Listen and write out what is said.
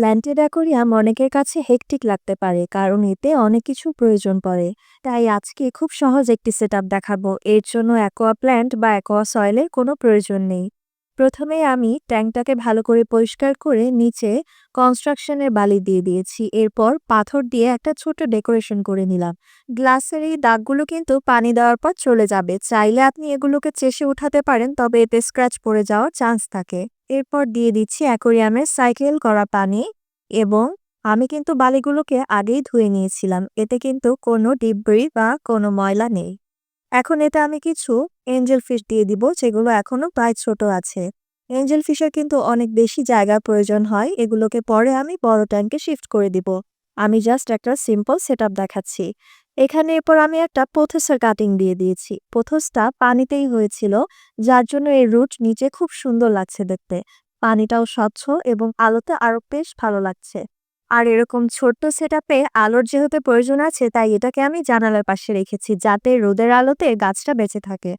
Planted aquarium অনেকের কাছে hectic লাগতে পারে, কারণ এতে অনেক কিছু প্রয়োজন পড়ে। তাই আজকে খুব সহজ একটি সেটআপ দেখাবো। এর জন্য অ্যাকোয়া প্ল্যান্ট বা অ্যাকোয়া সয়েলের কোনো প্রয়োজন নেই। প্রথমে আমি ট্যাঙ্কটাকে ভালো করে পরিষ্কার করে নিচে কনস্ট্রাকশনের বালি দিয়ে দিয়েছি। এরপর পাথর দিয়ে একটা ছোট ডেকোরেশন করে নিলাম। গ্লাসের এই দাগগুলো কিন্তু পানি দেওয়ার পর চলে যাবে। চাইলে আপনি এগুলোকে চেষে উঠাতে পারেন, তবে এতে স্ক্র্যাচ পড়ে যাওয়ার চান্স থাকে। এরপর দিয়ে দিচ্ছি অ্যাকোরিয়ামের সাইকেল করা পানি এবং আমি কিন্তু বালিগুলোকে আগেই ধুয়ে নিয়েছিলাম। এতে কিন্তু কোনো ডিব্রি বা কোনো ময়লা নেই। এখন এতে আমি কিছু এঞ্জেল ফিশ দিয়ে দিব, যেগুলো এখনও প্রায় ছোট আছে। এঞ্জেল ফিশের কিন্তু অনেক বেশি জায়গার প্রয়োজন হয়। এগুলোকে পরে আমি বড় ট্যাঙ্কে শিফট করে দিব। আমি জাস্ট একটা সিম্পল সেট দেখাচ্ছি। এখানে এরপর আমি একটা পোথসের কাটিং দিয়ে দিয়েছি। পোথসটা পানিতেই হয়েছিল, যার জন্য এই রুট নিচে খুব সুন্দর লাগছে দেখতে। পানিটাও স্বচ্ছ এবং আলোতে আরও বেশ ভালো লাগছে। আর এরকম ছোট্ট সেট আলোর যেহেতু প্রয়োজন আছে, তাই এটাকে আমি জানালার পাশে রেখেছি, যাতে রোদের আলোতে গাছটা বেঁচে থাকে।